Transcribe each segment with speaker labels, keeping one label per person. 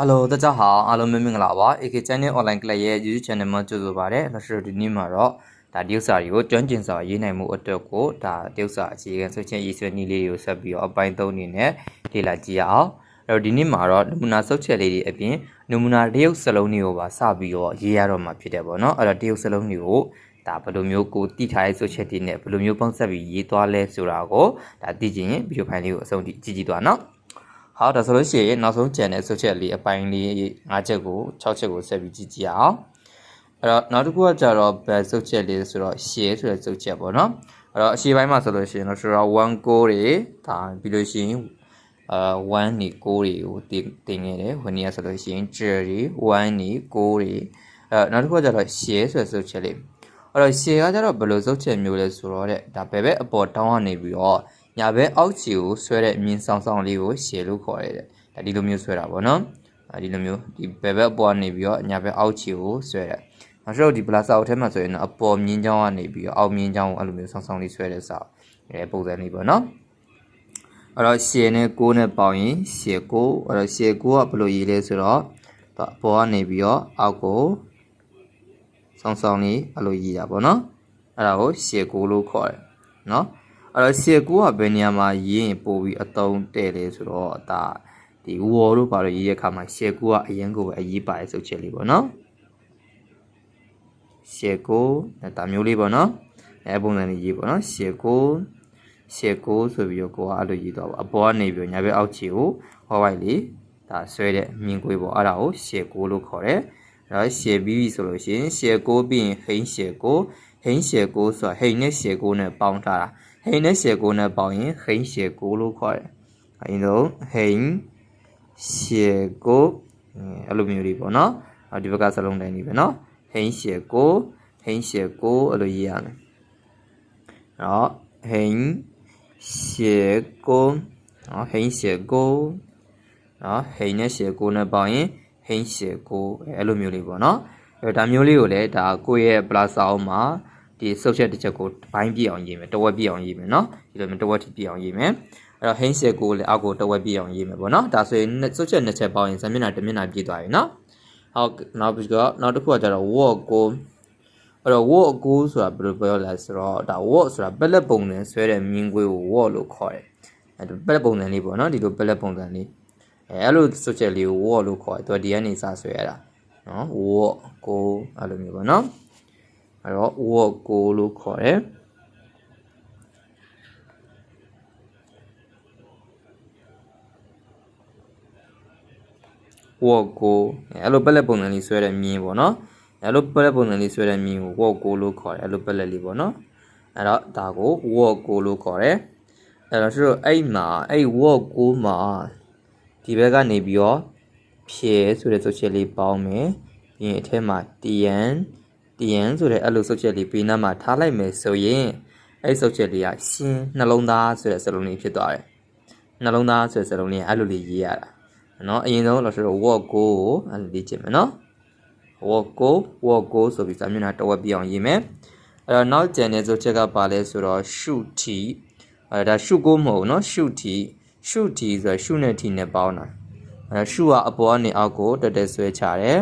Speaker 1: Hello 大家好အားလုံးမင်္ဂလာပါ AK Channel Online Class ရဲ့ YouTube Channel မှာကြိုဆိုပါရစေ။လက်ရှိဒီနေ့မှာတော့ဒါတရုပ်စာတွေကိုကျွမ်းကျင်စွာရေးနိုင်မှုအတွက်ကိုဒါတရုပ်စာအခြေခံဆွချင်းရေးဆွဲနည်းလေးတွေကိုဆက်ပြီးတော့အပိုင်း၃အနေနဲ့လေ့လာကြည့်ရအောင်။အဲ့တော့ဒီနေ့မှာတော့နမူနာစုပ်ချက်လေးတွေအပြင်နမူနာတရုပ်စလုံးတွေကိုပါစပြီးတော့ရေးရတော့မှာဖြစ်တယ်ပေါ့နော်။အဲ့တော့တရုပ်စလုံးတွေကိုဒါဘယ်လိုမျိုးကိုတိထားရဲ့ဆိုချက်တွေနဲ့ဘယ်လိုမျိုးပေါင်းစပ်ပြီးရေးသွားလဲဆိုတာကိုဒါသိချင်ရင်ဗီဒီယိုဖိုင်လေးကိုအဆုံးထိကြည့်ကြည့်သွားနော်။ ဟောဒါဆိုလို့ရှိရင်နောက်ဆုံးကြံတဲ့ဆိုချက်လေးအပိုင်းလေး၅ချက်ကို6ချက်ကိုဆက်ပြီးကြည့်ကြည့်အောင်အဲ့တော့နောက်တစ်ခုကကြတော့ဘယ်စုတ်ချက်လေးဆိုတော့ share ဆိုတဲ့စုတ်ချက်ပေါ့နော်အဲ့တော့အရှိပိုင်းမှာဆိုလို့ရှိရင်တော့ဆိုတော့1 core တွေဒါပြီးလို့ရှိရင်အာ1နေ6တွေကိုတင်တင်နေတယ်ဝင်နေရဆိုလို့ရှိရင် j တွေ1နေ6တွေအဲ့နောက်တစ်ခုကကြတော့ share ဆိုတဲ့စုတ်ချက်လေးအဲ့တော့ share ကကြတော့ဘယ်လိုစုတ်ချက်မျိုးလဲဆိုတော့တဲ့ဒါဘယ်ဘက်အပေါ်တောင်းကနေပြီးတော့ ညာဘက်အောက်ခြေကိုဆွဲတဲ့မြင်ဆောင်ဆောင်လေးကို share လို့ခေါ်ရတယ်ဒါဒီလိုမျိုးဆွဲတာပေါ့နော်အဲဒီလိုမျိုးဒီဘယ်ဘက်အပေါ်ကနေပြီးတော့ညာဘက်အောက်ခြေကိုဆွဲတယ်နောက်ဆုံးဒီ plus အောက်ထဲမှာဆိုရင်တော့အပေါ်မြင်းချောင်းကနေပြီးတော့အောက်မြင်းချောင်းကိုအဲ့လိုမျိုးဆောင်ဆောင်လေးဆွဲတဲ့စာအဲပုံစံလေးပေါ့နော်အဲ့တော့ share နဲ့6နဲ့ပေါင်းရင် share 6အဲ့တော့ share 6ကဘယ်လိုရေးလဲဆိုတော့အပေါ်ကနေပြီးတော့အောက်ကိုဆောင်ဆောင်လေးအဲ့လိုရေးတာပေါ့နော်အဲ့ဒါကို share 6လို့ခေါ်တယ်နော် အဲ့တော့ရှေ့ကူကဘယ်နေရာမှာရေးရင်ပို့ပြီးအတုံးတဲ့လဲဆိုတော့ဒါဒီဝေါ်တို့ဘာလို့ရေးတဲ့အခါမှာရှေ့ကူကအရင်ကိုပဲအရေးပါတဲ့စုပ်ချက်လေးပေါ့နော်ရှေ့ကူဒါမျိုးလေးပေါ့နော်အဲပုံစံလေးရေးပေါ့နော်ရှေ့ကူရှေ့ကူဆိုပြီးတော့ကိုကအဲ့လိုရေးတော့ပါအပေါ်ကနေပြီးညာဘက်အောက်ခြေကိုဟောလိုက်လေဒါဆွဲတဲ့မြင်ကွေးပေါ့အဲ့ဒါကိုရှေ့ကူလို့ခေါ်တယ်အဲ့တော့ရှေ့ပြီးပြီဆိုလို့ရှိရင်ရှေ့ကူပြီးရင်ဟိန်းရှေ့ကူဟိန်းရှေ့ကူဆိုတာဟိန်းနဲ့ရှေ့ကူနဲ့ပေါင်းထားတာ ဟိန်းနဲ့ရှေကိုနဲ့ပေါင်းရင်ဟိန်းရှေကိုလို့ခေါ်တယ်။အဲဒါဟိန်းရှေကိုအဲ့လိုမျိုးတွေပေါ့နော်။ဒီဘက်ကစလုံးတိုင်းနေပဲနော်။ဟိန်းရှေကိုဟိန်းရှေကိုအဲ့လိုရေးရမယ်။နော်ဟိန်းရှေကိုနော်ဟိန်းရှေကိုနော်ဟိန်းနဲ့ရှေကိုနဲ့ပေါင်းရင်ဟိန်းရှေကိုအဲ့လိုမျိုးလေးပေါ့နော်။အဲဒါမျိုးလေးကိုလည်းဒါကိုယ့်ရဲ့ plus အောင်မှာ ဒီဆုပ်ချက်တစ်ချက်ကိုတစ်ပိုင်းပြည့်အောင်ရေးမယ်တဝက်ပြည့်အောင်ရေးမယ်เนาะဒီလိုမျိုးတဝက်ထိပြည့်အောင်ရေးမယ်အဲ့တော့ဟင်းဆက်ကိုလည်းအောက်ကိုတဝက်ပြည့်အောင်ရေးမယ်ပေါ့เนาะဒါဆိုရင်ဆုပ်ချက်နှစ်ချက်ပေါင်းရင်ဇာမျက်နှာတစ်မျက်နှာပြည့်သွားပြီเนาะဟုတ်နောက်ပြီးတော့နောက်တစ်ခုကကျတော့ walk ကိုအဲ့တော့ walk ကိုဆိုတာဘယ်လိုပြောလဲဆိုတော့ဒါ walk ဆိုတာပက်လက်ပုံစံဆွဲတဲ့မြင်းကွေးကို walk လို့ခေါ်တယ်အဲ့ဒါပက်လက်ပုံစံလေးပေါ့เนาะဒီလိုပက်လက်ပုံစံလေးအဲအဲ့လိုဆုပ်ချက်လေးကို walk လို့ခေါ်တယ်သူကဒီကနေစဆွဲရတာနော် walk ကိုအဲ့လိုမျိုးပေါ့နော် အဲ့တော့ walk ကိုလို့ခေါ်တယ်ဝေါ်ကိုအဲ့လိုပက်လက်ပုံစံလေးဆွဲတဲ့မြင်းပေါ့နော်အဲ့လိုပက်လက်ပုံစံလေးဆွဲတဲ့မြင်းကိုဝေါ်ကိုလို့ခေါ်တယ်အဲ့လိုပက်လက်လေးပေါ့နော်အဲ့တော့ဒါကိုဝေါ်ကိုလို့ခေါ်တယ်အဲ့တော့ဆိုတော့အဲ့မှာအဲ့ဝေါ်ကိုမှာဒီဘက်ကနေပြီးတော့ဖြဲဆိုတဲ့ဆိုချက်လေးပေါင်းမယ်ပြီးရင်အထက်မှာတယန် တယန်ဆိုတဲ့အဲ့လိုစုပ်ချက်လေးဘေးနားမှာထားလိုက်မယ်ဆိုရင်အဲ့စုပ်ချက်လေးကရှင်နှလုံးသားဆိုတဲ့စလုံးလေးဖြစ်သွားတယ်နှလုံးသားဆိုတဲ့စလုံးလေးအဲ့လိုလေးရေးရတာနော်အရင်ဆုံးလို့ဆိုတော့ walk go ကိုအဲ့လိုလေးကြည့်မယ်နော် walk go walk go ဆိုပြီးစာမျက်နှာတဝက်ပြအောင်ရေးမယ်အဲ့တော့နောက်ကျန်တဲ့စုပ်ချက်ကပါလဲဆိုတော့ shoot t အဲ့ဒါ shoot go မဟုတ်နော် shoot t shoot t ဆိုတော့ shoot နဲ့ t နဲ့ပေါင်းတာအဲ့ shoot ကအပေါ်ကနေအောက်ကိုတက်တက်ဆွဲချတယ်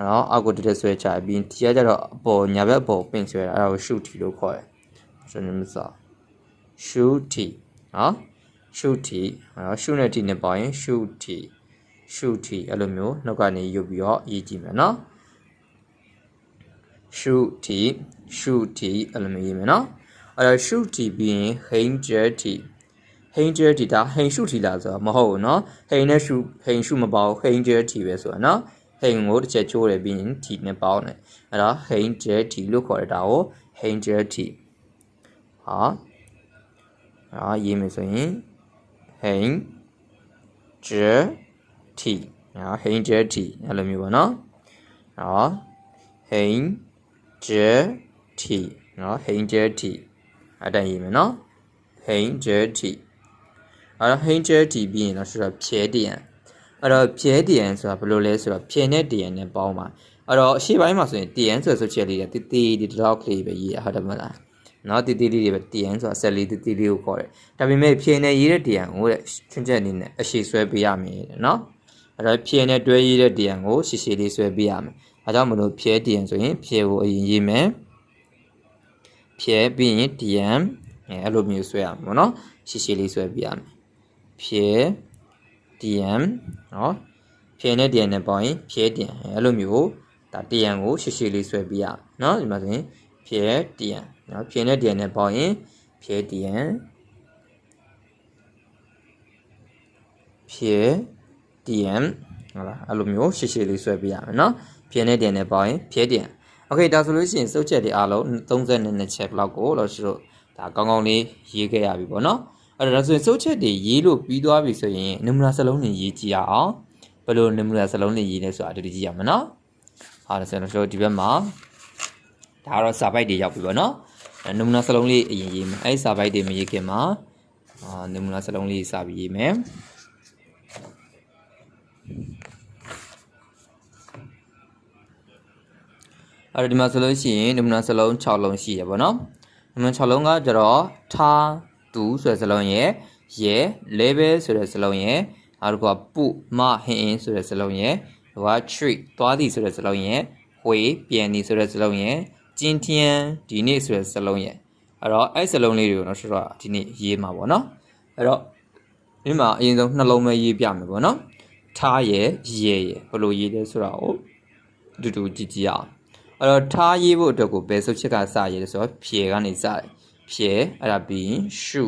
Speaker 1: နော်အောက်ကိုတက်တက်ဆွဲချပြီးဒီကကျတော့အပေါ်ညာဘက်အပေါ်ပင့်ဆွဲတာအဲ့ဒါကို shoot တီလို့ခေါ်တယ်ကျွန်တော်မစ shoot တီနော် shoot တီနော် shoot နဲ့တီနဲ့ပေါင်းရင် shoot တီ shoot တီအဲ့လိုမျိုးနှုတ်ကနေယူပြီးတော့ရေးကြည့်မယ်နော် shoot တီ shoot တီအဲ့လိုမျိုးရေးမယ်နော်အဲ့တော့ shoot တီပြီးရင် hanger တီဟိန်းကျဲတီဒါဟိန်းရှုထီလာဆိုတာမဟုတ်ဘူးเนาะဟိန်းနဲ့ရှုဟိန်းရှုမပေါဟိန်းကျဲတီပဲဆိုတာเนาะ ဟိန်ကိုတစ်ချက်ချိုးတယ်ပြီးရင်ထီနဲ့ပေါင်းတယ်အဲ့တော့ဟိန်ဂျဲထီလို့ခေါ်ရတာကိုဟိန်ဂျဲထီဟာအာရေးမယ်ဆိုရင်ဟိန်ဂျဲထီနော်ဟိန်ဂျဲထီအဲ့လိုမျိုးပါနော်နော်ဟိန်ဂျဲထီနော်ဟိန်ဂျဲထီအဲ့တိုင်ရေးမယ်နော်ဟိန်ဂျဲထီအဲ့တော့ဟိန်ဂျဲထီပြီးရင်တော့ဆိုတော့ဖြဲတရံ အဲ့တော့ဖြဲတရန်ဆိုတာဘယ်လိုလဲဆိုတော့ဖြဲနဲ့တရန်နဲ့ပေါင်းပါအဲ့တော့အရှိပိုင်းမှာဆိုရင်တရန်ဆိုဆိုချက်လေးတတီတီဒီတော့ကလေးပဲရေးရဟုတ်တယ်မလားနော်တီတီလေးတွေပဲတရန်ဆိုတာဆက်လေးတီတီလေးကိုခေါ်တယ်ဒါပေမဲ့ဖြဲနဲ့ရေးတဲ့တရန်ကိုတဲ့ချွန်းချက်အနေနဲ့အရှိဆွဲပေးရမယ်တဲ့နော်အဲ့တော့ဖြေနဲ့တွဲရေးတဲ့တရံကိုရှည်ရှည်လေးဆွဲပေးရမယ်။အဲကြောင့်မလို့ဖြဲတရံဆိုရင်ဖြဲကိုအရင်ရေးမယ်။ဖြဲပြီးရင်တရံအဲအဲ့လိုမျိုးဆွဲရမှာပေါ့နော်။ရှည်ရှည်လေးဆွဲပေးရမယ်။ဖြဲ တရံနော်ဖြဲနဲ့တရံနဲ့ပေါင်းရင်ဖြဲတရံအဲ့လိုမျိုးဒါတရံကိုရှည်ရှည်လေးဆွဲပေးရမယ်နော်ဒီမှာဆိုရင်ဖြဲတရံနော်ဖြဲနဲ့တရံနဲ့ပေါင်းရင်ဖြဲတရံဖြဲ TM ဟုတ်လားအဲ့လိုမျိုးရှည်ရှည်လေးဆွဲပြရမယ်เนาะဖြဲနဲ့တင်နဲ့ပေါင်းရင်ဖြဲတင်โอเคဒါဆိုလို့ရှိရင်စုပ်ချက်တွေအားလုံး32ချက်လောက်ကိုလို့ရှိတော့ဒါကောင်းကောင်းလေးရေးခဲ့ရပြီပေါ့เนาะ အဲ့တော့ဒါဆိုရင်စိုးချက်တွေရေးလို့ပြီးသွားပြီဆိုရင်နမူနာစလုံးတွေရေးကြည့်ရအောင်ဘယ်လိုနမူနာစလုံးတွေရေးလဲဆိုတာတူတူကြည့်ရမှာနော်ဟာဒါဆိုရင်ကျွန်တော်ဒီဘက်မှာဒါကတော့စာပိုက်တွေရောက်ပြီပေါ့နော်နမူနာစလုံးလေးအရင်ရေးမယ်အဲ့စာပိုက်တွေမရေးခင်မှာအာနမူနာစလုံးလေးစာပြီးရေးမယ်အဲ့တော့ဒီမှာဆိုလို့ရှိရင်နမူနာစလုံး6လုံးရှိရပါတော့နမူနာ6လုံးကကြတော့ထား သူဆိုတဲ့စလုံးရဲ့ရဲ level ဆိုတဲ့စလုံးရဲ့နောက်တစ်ခုကပုမဟင်းအင်းဆိုတဲ့စလုံးရဲ့ဟိုက treat သွားသည်ဆိုတဲ့စလုံးရဲ့ဝေပြန်သည်ဆိုတဲ့စလုံးရဲ့ကျင်းထျန်ဒီနေ့ဆိုတဲ့စလုံးရဲ့အဲ့တော့အဲ့စလုံးလေးတွေကိုတော့ဆိုတော့ဒီနေ့ရေးမှာပေါ့နော်အဲ့တော့ဒီမှာအရင်ဆုံးနှလုံးပဲရေးပြမယ်ပေါ့နော်ထားရဲ့ရဲရဲ့ဘယ်လိုရေးလဲဆိုတာကိုတူတူကြည့်ကြည့်အောင်အဲ့တော့ထားရေးဖို့အတွက်ကိုဘယ်ဆုတ်ချက်ကစရေးလဲဆိုတော့ဖြေကနေစတယ် ဖြေအဲ့ဒါပြီးရင်ရှု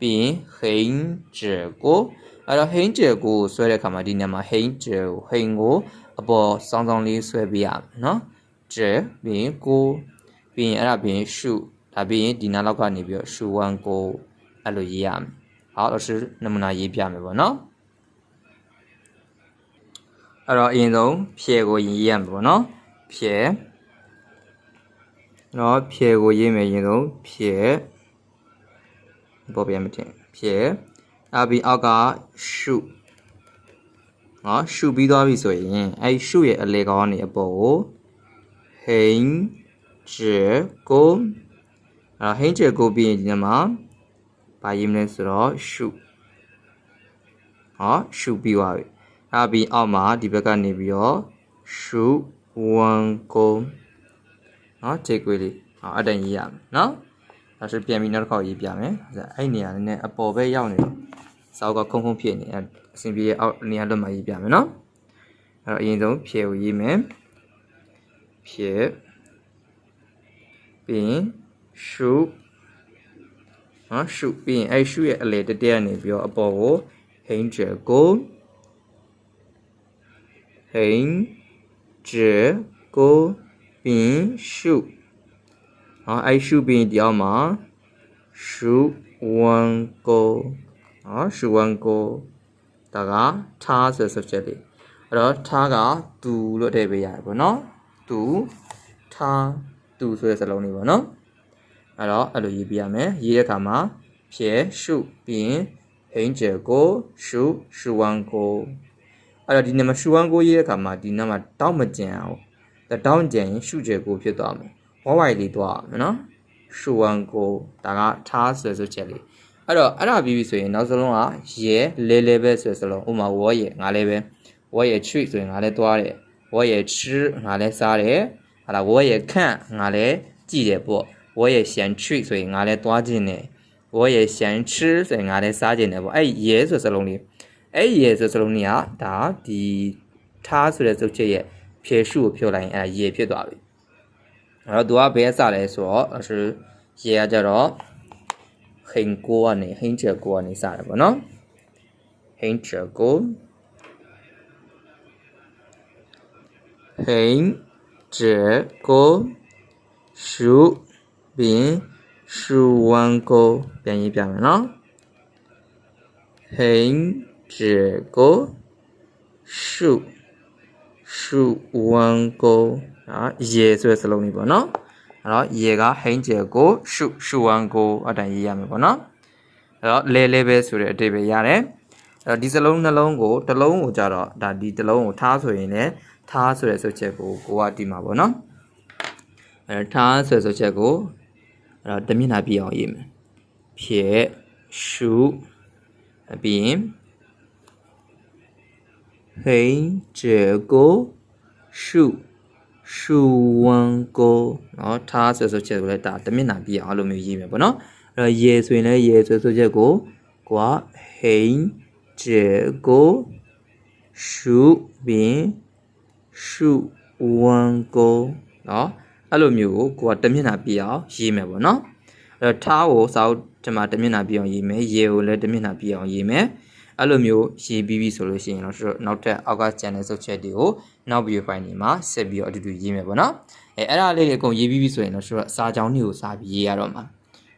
Speaker 1: ပြီးရင်ဟိန်းကျဲကိုအဲ့တော့ဟိန်းကျဲကိုဆွဲတဲ့အခါမှာဒီနေရာမှာဟိန်းကျဲကိုဟိန်းကိုအပေါ်စောင်းစောင်းလေးဆွဲပေးရမယ်နော်ကျဲပြီးရင်ကိုပြီးရင်အဲ့ဒါပြီးရင်ရှုဒါပြီးရင်ဒီနားလောက်ကနေပြီးတော့ရှုဝမ်ကိုအဲ့လိုရေးရမယ်好，老师能不能ရေးပြမယ်ပေါ့နော်အဲ့တော့အရင်ဆုံးဖြဲကိုရေးရမယ်ပေါ့နော်ဖြဲ နော်ဖြဲကိုရေးမယ်အရင်ဆုံးဖြဲပေါ်ပြန်မတင်ဖြဲအပြီးအောက်ကရှုနော်ရှုပြီးသွားပြီဆိုရင်အဲ့ရှုရဲ့အလေကောင်းကနေအပေါ်ကိုဟိန်းကျဲကိုအဲ့ဟိန်းကျဲကိုပြီးရင်ဒီမှာဘာရေးမလဲဆိုတော့ရှုဟောရှုပြီးသွားပြီအဲ့ပြီးအောက်မှာဒီဘက်ကနေပြီးတော့ရှုဝန်ကို နော်ခြေကွေးလေးဟောအတန်ရေးရမယ်နော်ဒါဆိုပြန်ပြီးနောက်တစ်ခေါက်ရေးပြမယ်အဲ့နေရာနဲ့အပေါ်ဘက်ရောက်နေတော့စောက်ကခုံခုံဖြစ်နေအဆင်ပြေအောက်နေရာလွတ်မှာရေးပြမယ်နော်အဲ့တော့အရင်ဆုံးဖြဲကိုရေးမယ်ဖြဲပြီးရင်ရှုနော်ရှုပြီးရင်အဲ့ရှုရဲ့အလေတတဲကနေပြီးတော့အပေါ်ကိုဟိန်းကျဲကိုဟိန်းကျဲကို ပြီးရင်ရှုနော်အဲ့ရှုပြီးရင်ဒီအောက်မှာရှုဝန်ကိုနော်ရှုဝန်ကိုဒါကထားဆို subject လေးအဲ့တော့ထားကသူလို့အဓိပ္ပာယ်ရတယ်ပေါ့နော်သူထားသူဆိုတဲ့စလုံးလေးပေါ့နော်အဲ့တော့အဲ့လိုရေးပြရမယ်ရေးတဲ့အခါမှာဖြဲရှုပြီးရင်ဟိန်းကျဲကိုရှုရှုဝမ်ကိုအဲ့တော့ဒီနံပါတ်ရှုဝမ်ကိုရေးတဲ့အခါမှာဒီနံပါတ်တောက်မကျန်အောင်ဒါ တောင်းကြံရင်ရှုကျဲကိုဖြစ်သွားမယ်ဝဝိုင်လေးသွားမယ်နော်ရှူဝမ်ကိုဒါကထားဆွဲဆွချက်လေးအဲ့တော့အဲ့ဒါပြီးပြီဆိုရင်နောက်ဆုံးလုံးကရဲလဲလဲပဲဆွဲစလုံးဥမာဝေါ်ရဲငါလဲပဲဝေါ်ရဲ tree ဆိုရင်ငါလဲသွားတယ်ဝေါ်ရဲ tree ငါလဲစားတယ်ဟာလာဝေါ်ရဲခန့်ငါလဲကြည့်တယ်ပေါ့ဝေါ်ရဲရှန် tree ဆိုရင်ငါလဲသွားခြင်းတယ်ဝေါ်ရဲရှန် tree ဆိုရင်ငါလဲစားခြင်းတယ်ပေါ့အဲ့ရဲဆိုစလုံးလေးအဲ့ရဲဆိုစလုံးလေးကဒါဒီထားဆိုတဲ့စုပ်ချက်ရဲ့ ဖြေရှုကိုဖြုတ်လိုက်ရင်အဲ့ဒါရဲဖြစ်သွားပြီအဲ့တော့သူကဘယ်စလဲဆိုတော့အဲရဲကကြတော့ဟိန်ကိုကနေဟိန်ချက်ကိုကနေစတယ်ပေါ့နော်ဟိန်ချက်ကိုဟိန်ချက်ကိုရှုပြီးရင်ရှူဝမ်ကိုပြန်ရေးပြမယ်နော်ဟိန်ကျေကိုရှု ရှုဝမ်ကိုနော်ရေဆိုတဲ့စလုံးလေးပေါ့နော်အဲ့တော့ရေကဟိန်ကျေကိုရှုရှုဝမ်ကိုအတန်ရေးရမယ်ပေါ့နော်အဲ့တော့လဲလဲပဲဆိုတဲ့အတိတ်ပဲရတယ်အဲ့တော့ဒီစလုံးနှလုံးကိုတစ်လုံးကိုကြတော့ဒါဒီတစ်လုံးကိုထားဆိုရင်လည်းထားဆိုတဲ့ဆိုချက်ကိုကိုကတီးမှာပေါ့နော်အဲထားဆိုတဲ့ဆိုချက်ကိုအဲ့တော့တမျက်နှာပြအောင်ရေးမယ်ဖြည့်ရှုပြီးရင် 很结果数数万个နော်ထားဆွဲဆိုချက်ကိုလည်းဒါတမျက်နှာပြအောင်လို့မျိုးရေးမယ်ပေါ့နော်အဲ့တော့ရေဆိုရင်လည်းရေဆွဲဆိုချက်ကိုကွာဟိန်ကျေကိုရှုပင်ရှုဝမ်ကိုနော်အဲ့လိုမျိုးကိုကိုကတမျက်နှာပြအောင်ရေးမယ်ပေါ့နော်အဲ့တော့ထားကိုစာအုပ်ဒီမှာတမျက်နှာပြအောင်ရေးမယ်ရေကိုလည်းတမျက်နှာပြအောင်ရေးမယ် အဲ့လိုမျိုးရေးပြီးပြီဆိုလို့ရှိရင်တော့တို့နောက်ထပ်အောက်က channel စုပ်ချက်တွေကိုနောက် video file တွေမှာဆက်ပြီးတော့အတူတူရေးမယ်ပေါ့နော်အဲအဲ့ဒါလေးတွေအကုန်ရေးပြီးပြီဆိုရင်တော့တို့စာကြောင်းတွေကိုစာပြီးရေးရတော့မှာ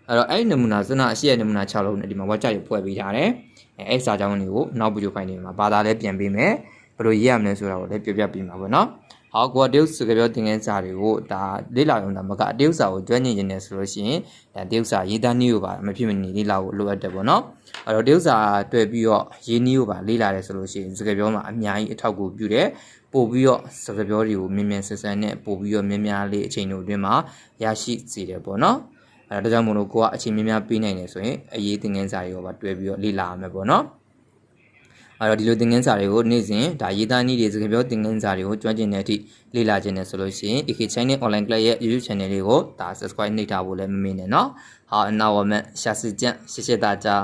Speaker 1: အဲ့တော့အဲ့ဒီနမူနာစနအရှိရနမူနာ6လုံးနဲ့ဒီမှာ watch တွေဖွဲ့ပေးထားတယ်အဲအဲ့စာကြောင်းတွေကိုနောက် video file တွေမှာဘာသာလဲပြန်ပေးမယ်ဘယ်လိုရေးရမလဲဆိုတာကိုလည်းပြောပြပေးမှာပေါ့နော် ဟောကိုကတရုတ်စကားပြောသင်ခန်းစာတွေကိုဒါလေ့လာရုံသာမကတရုတ်စာကိုကျွမ်းကျင်နေတယ်ဆိုလို့ရှိရင်ဒါတရုတ်စာရေးသားနည်းကိုပါမဖြစ်မနေလေ့လာဖို့လိုအပ်တယ်ပေါ့နော်အဲ့တော့တရုတ်စာတွေ့ပြီးတော့ရင်းနှီးကိုပါလေ့လာတယ်ဆိုလို့ရှိရင်စကားပြောမှာအများကြီးအထောက်အကူပြုတယ်ပို့ပြီးတော့စကားပြောတွေကိုမြင်မြင်ဆန်ဆန်နဲ့ပို့ပြီးတော့များများလေးအချိန်တို့အတွင်းမှာရရှိစေတယ်ပေါ့နော်အဲ့ဒါကြောင့်မို့လို့ကိုကအချိန်များများပေးနိုင်တယ်ဆိုရင်အရေးသင်ခန်းစာတွေကိုပါတွဲပြီးတော့လေ့လာရမယ်ပေါ့နော် အဲ့တော့ဒီလိုသင်ခန်းစာတွေကိုနေ့စဉ်ဒါရေးသားနည်းတွေစကားပြောသင်ခန်းစာတွေကိုကျွမ်းကျင်တဲ့အထိလေ့လာခြင်းနဲ့ဆိုလို့ရှိရင် AK Channel Online Club ရဲ့ YouTube Channel လေးကိုဒါ Subscribe နှိပ်ထားဖို့လည်းမမေ့နဲ့เนาะဟာအနာဝမန့်ရှာစစ်ကြန့်ရှစ်ရှစ်သားကြား